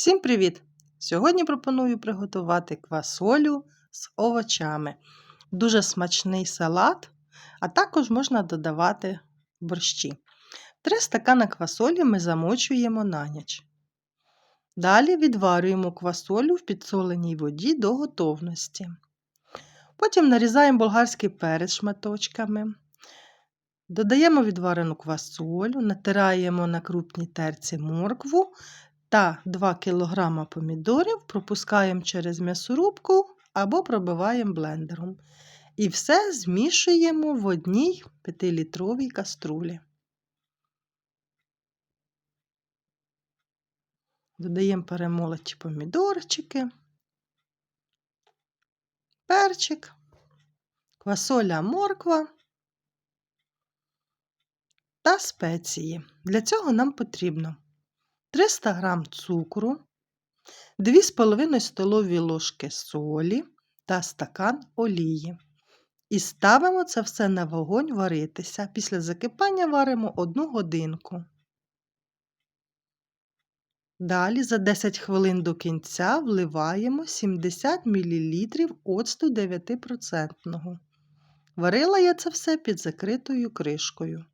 Всім привіт! Сьогодні пропоную приготувати квасолю з овочами. Дуже смачний салат, а також можна додавати борщі. Три стакана квасолі ми замочуємо на ніч. Далі відварюємо квасолю в підсоленій воді до готовності. Потім нарізаємо болгарський перець шматочками. Додаємо відварену квасолю, натираємо на крупній терці моркву та 2 кг помідорів пропускаємо через м'ясорубку або пробиваємо блендером. І все змішуємо в одній 5-літровій каструлі. Додаємо перемолоті помідорчики, перчик, квасоля морква та спеції. Для цього нам потрібно 300 г цукру, 2,5 столові ложки солі та стакан олії. І ставимо це все на вогонь варитися. Після закипання варимо 1 годинку. Далі за 10 хвилин до кінця вливаємо 70 мл оцту 9%. Варила я це все під закритою кришкою.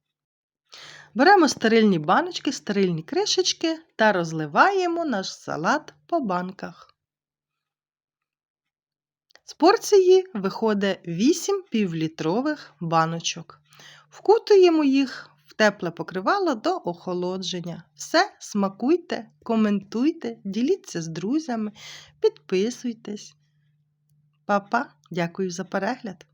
Беремо стерильні баночки, стерильні кришечки та розливаємо наш салат по банках. З порції виходить 8 півлітрових баночок. Вкутуємо їх в тепле покривало до охолодження. Все, смакуйте, коментуйте, діліться з друзями, підписуйтесь. Па-па, дякую за перегляд!